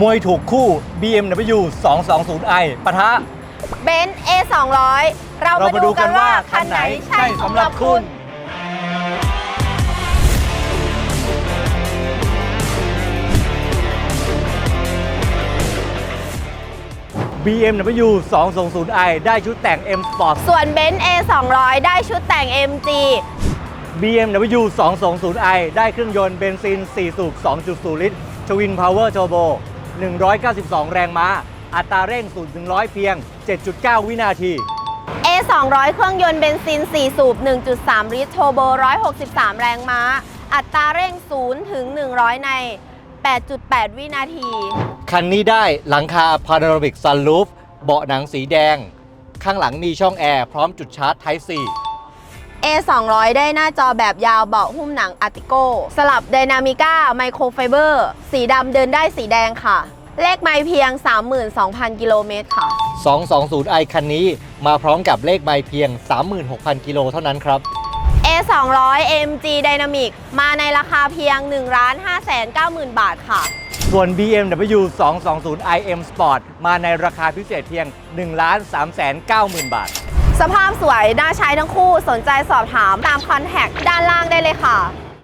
มวยถูกคู่ BMW 220i ปะทะ เบนซ์ A 2 0 0เราเรามามาดูดูกักันนว่าว่าคัคันนไหไหนนใช่ใช่สำสำหหรัรับบคุคุณ ณ BMW 220i ได้ชุดแต่ง M Sport ส่วนเบนซ์ A 2 0 0ได้ชุดแต่ง MG BMW 220i ได้เครื่องยนต์เบนซิน 4 สูบ 2.0 ลิตร Twin Power Turbo 192 แรงม้า อัตราเร่ง0 100 เพียง 7.9 วินาที A 2 0 0 เครื่องยนต์เบนซิน 4 สูบ 1.3 ลิตรโทโบ 163 แรงม้า อัตราเร่ง 0 ถึง 100 ใน 8.8 วินาที คันนี้ได้หลังคา Panoramic Sunroof เบาะหนังสีแดง ข้างหลังมีช่องแอร์ พร้อมจุดชาร์จ Type C A 2 0 0ได้หน้าจอแบบยาวเบาะหุ้มหนังอาร์ติโกสลับ d y นามิก้าไมโครไฟเบอร์สีดำเดินได้สีแดงค่ะ เลขไมล์เพียง 32,000 กิโลเมตรค่ะ 220i คันนี้มาพร้อมกับเลขไมล์เพียง 36,000 กิโลเท่านั้นครับ A 2 0 0 AMG Dynamic มาในราคาเพียง 1 5 9 0 0 0 บาทค่ะ ส่วน BMW 220i M Sport มาในราคาพิเศษเพียง 1 3 9 0 0 0 0 บาท สภาพสวยน่าใช้ทั้งคู่สนใจสอบถามตามคอนแทคด้านล่างได้เลยค่ะ